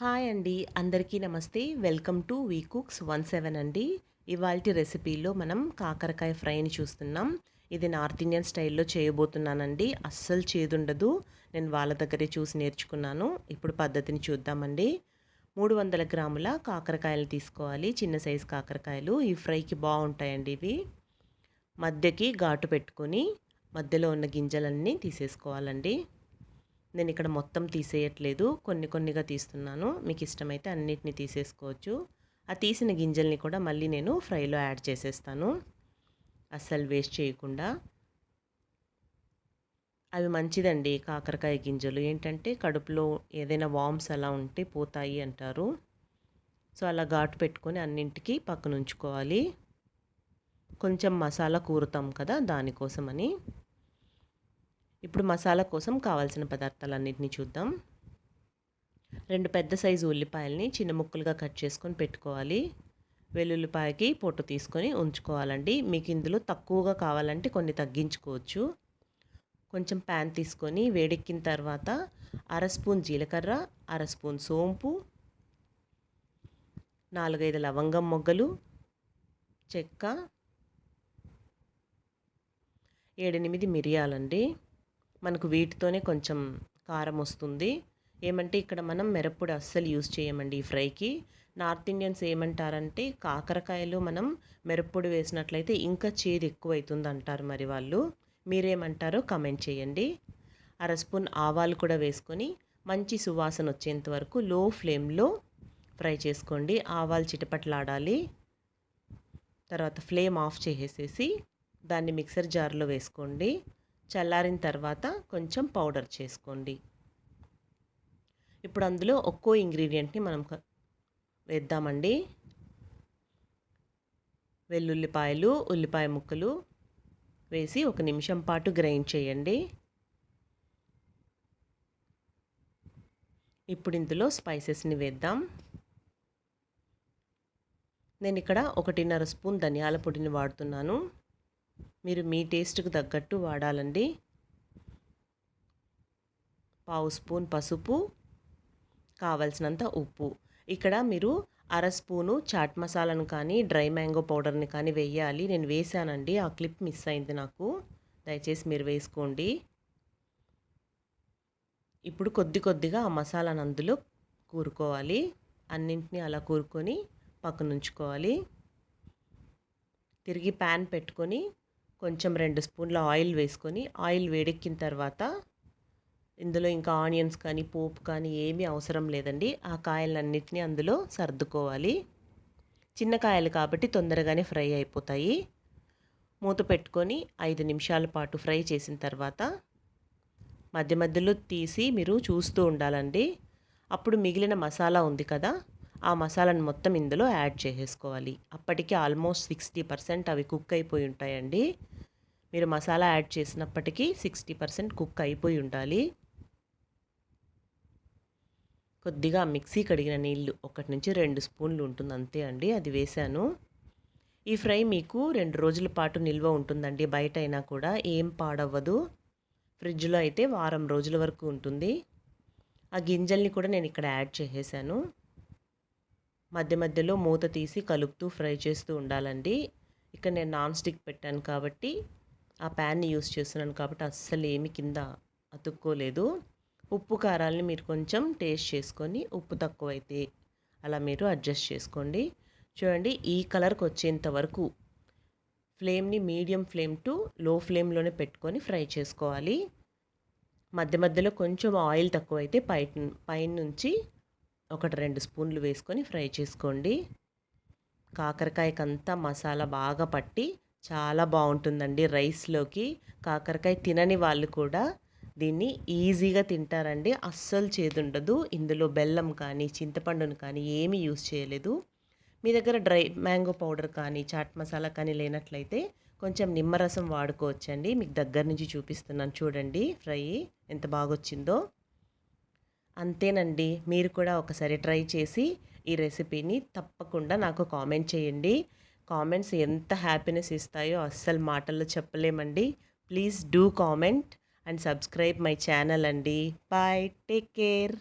Hi అండి. అందరికీ నమస్తే. Welcome to we cooks one seven అండి. ఇవాళ రెసిపీలో మనం కాకరకాయ ఫ్రైని చూస్తున్నాం. ఇది నార్త్ ఇండియన్ స్టైల్లో చేయబోతున్నానండి. అస్సలు చేదుండదు. నేను వాళ్ళ దగ్గరే చూసి నేర్చుకున్నాను. ఇప్పుడు పద్ధతిని చూద్దామండి. మూడు వందల గ్రాముల కాకరకాయలు తీసుకోవాలి. చిన్న సైజు కాకరకాయలు. ఈ ఫ్రైకి బాగుంటాయండి ఇవి. మధ్యకి ఘాటు పెట్టుకొని మధ్యలో ఉన్న గింజలన్నీ తీసేసుకోవాలండి. నేను ఇక్కడ మొత్తం తీసేయట్లేదు. కొన్ని కొన్నిగా తీస్తున్నాను. మీకు ఇష్టమైతే అన్నిటిని తీసేసుకోవచ్చు. ఆ తీసిన గింజల్ని కూడా మళ్ళీ నేను ఫ్రైలో యాడ్ చేసేస్తాను. అస్సలు వేస్ట్ చేయకుండా. అవి మంచిదండి కాకరకాయ గింజలు. ఏంటంటే కడుపులో ఏదైనా వామ్స్ అలా ఉంటే పోతాయి అంటారు. సో అలా ఘాటు పెట్టుకొని అన్నింటికి పక్కన ఉంచుకోవాలి కొంచెం మసాలా కూరుతాం కదా దానికోసమని. ఇప్పుడు మసాలా కోసం కావాల్సిన పదార్థాలన్నింటినీ చూద్దాం. రెండు పెద్ద సైజు ఉల్లిపాయల్ని చిన్న ముక్కలుగా కట్ చేసుకొని పెట్టుకోవాలి. వెల్లుల్లిపాయకి పొట్టు తీసుకొని ఉంచుకోవాలండి. మీకు ఇందులో తక్కువగా కావాలంటే కొన్ని తగ్గించుకోవచ్చు. కొంచెం ప్యాన్ తీసుకొని వేడెక్కిన తర్వాత అర స్పూన్ జీలకర్ర అర స్పూన్ సోంపు నాలుగైదు లవంగం మొగ్గలు చెక్క ఏడెనిమిది మిరియాలండి. మనకు వీటితోనే కొంచెం కారం వస్తుంది. ఏమంటే ఇక్కడ మనం మిరప్పొడి అస్సలు యూజ్ చేయమండి ఈ ఫ్రైకి. నార్త్ ఇండియన్స్ ఏమంటారంటే కాకరకాయలు మనం మిరప్పొడి వేసినట్లయితే ఇంకా చేదు ఎక్కువ అవుతుంది అంటారు మరి వాళ్ళు. మీరేమంటారో కమెంట్ చేయండి. అర స్పూన్ ఆవాలు కూడా వేసుకొని మంచి సువాసన వచ్చేంత వరకు లో ఫ్లేమ్లో ఫ్రై చేసుకోండి. ఆవాలు చిటపట్లాడాలి. తర్వాత ఫ్లేమ్ ఆఫ్ చేసేసి దాన్ని మిక్సర్ జార్లో వేసుకోండి. చల్లారిన తర్వాత కొంచెం పౌడర్ చేసుకోండి. ఇప్పుడు అందులో ఒక్కో ఇంగ్రీడియంట్ని మనం వేద్దామండి. వెల్లుల్లిపాయలు ఉల్లిపాయ ముక్కలు వేసి ఒక నిమిషం పాటు గ్రైండ్ చేయండి. ఇప్పుడు ఇందులో స్పైసెస్ని వేద్దాం. నేను ఇక్కడ ఒకటిన్నర స్పూన్ ధనియాల పొడిని వాడుతున్నాను. మీరు మీ టేస్ట్కి తగ్గట్టు వాడాలండి. పావు స్పూన్ పసుపు కావలసినంత ఉప్పు. ఇక్కడ మీరు అర స్పూను చాట్ మసాలాను కానీ డ్రై మ్యాంగో పౌడర్ని కానీ వేయాలి. నేను వేసానండి ఆ క్లిప్ మిస్ అయింది నాకు. దయచేసి మీరు వేసుకోండి. ఇప్పుడు కొద్ది కొద్దిగా ఆ మసాలాను అందులో కూరుకోవాలి. అన్నింటినీ అలా కూరుకొని పక్కనుంచుకోవాలి. తిరిగి ప్యాన్ పెట్టుకొని కొంచెం రెండు స్పూన్ల ఆయిల్ వేసుకొని ఆయిల్ వేడెక్కిన తర్వాత ఇందులో ఇంకా ఆనియన్స్ కానీ పోపు కానీ ఏమీ అవసరం లేదండి. ఆ కాయలన్నింటినీ అందులో సర్దుకోవాలి. చిన్న కాయలు కాబట్టి తొందరగానే ఫ్రై అయిపోతాయి. మూత పెట్టుకొని ఐదు నిమిషాల పాటు ఫ్రై చేసిన తర్వాత మధ్య మధ్యలో తీసి మీరు చూస్తూ ఉండాలండి. అప్పుడు మిగిలిన మసాలా ఉంది కదా ఆ మసాలాను మొత్తం ఇందులో యాడ్ చేసేసుకోవాలి. అప్పటికి ఆల్మోస్ట్ సిక్స్టీ పర్సెంట్ అవి కుక్ అయిపోయి ఉంటాయండి. మీరు మసాలా యాడ్ చేసినప్పటికీ సిక్స్టీ పర్సెంట్ కుక్ అయిపోయి ఉండాలి. కొద్దిగా మిక్సీ కడిగిన నీళ్ళు ఒకటి నుంచి రెండు స్పూన్లు ఉంటుంది అంతే అండి అది వేశాను. ఈ ఫ్రై మీకు రెండు రోజుల పాటు నిల్వ ఉంటుందండి బయట అయినా కూడా ఏం పాడవ్వదు. ఫ్రిడ్జ్లో అయితే వారం రోజుల వరకు ఉంటుంది. ఆ గింజల్ని కూడా నేను ఇక్కడ యాడ్ చేసేసాను. మధ్య మధ్యలో మూత తీసి కలుపుతూ ఫ్రై చేస్తూ ఉండాలండి. ఇక్కడ నేను నాన్ స్టిక్ పెట్టాను కాబట్టి ఆ ప్యాన్ని యూస్ చేస్తున్నాను కాబట్టి అస్సలు ఏమి కింద అతుక్కోలేదు. ఉప్పు కారాలని మీరు కొంచెం టేస్ట్ చేసుకొని ఉప్పు తక్కువైతే అలా మీరు అడ్జస్ట్ చేసుకోండి. చూడండి ఈ కలర్కి వచ్చేంత వరకు ఫ్లేమ్ని మీడియం ఫ్లేమ్ టు లో ఫ్లేమ్లోనే పెట్టుకొని ఫ్రై చేసుకోవాలి. మధ్య మధ్యలో కొంచెం ఆయిల్ తక్కువైతే పై పైన నుంచి ఒకటి రెండు స్పూన్లు వేసుకొని ఫ్రై చేసుకోండి. కాకరకాయకంతా మసాలా బాగా పట్టి చాలా బాగుంటుందండి రైస్లోకి. కాకరకాయ తినని వాళ్ళు కూడా దీన్ని ఈజీగా తింటారండి. అస్సలు చేదుండదు. ఇందులో బెల్లం కానీ చింతపండును కానీ ఏమీ యూస్ చేయలేదు. మీ దగ్గర డ్రై మ్యాంగో పౌడర్ కానీ చాట్ మసాలా కానీ లేనట్లయితే కొంచెం నిమ్మరసం వాడుకోవచ్చండి. మీకు దగ్గర నుంచి చూపిస్తున్నాను. చూడండి ఫ్రై ఎంత బాగొచ్చిందో. అంతేనండి. మీరు కూడా ఒకసారి ట్రై చేసి ఈ రెసిపీని తప్పకుండా నాకు కామెంట్ చేయండి. కామెంట్స్ ఎంత హ్యాపీనెస్ ఇస్తాయో అస్సలు మాటల్లో చెప్పలేమండి. Please do comment and subscribe my channel అండి. బాయ్. Take care.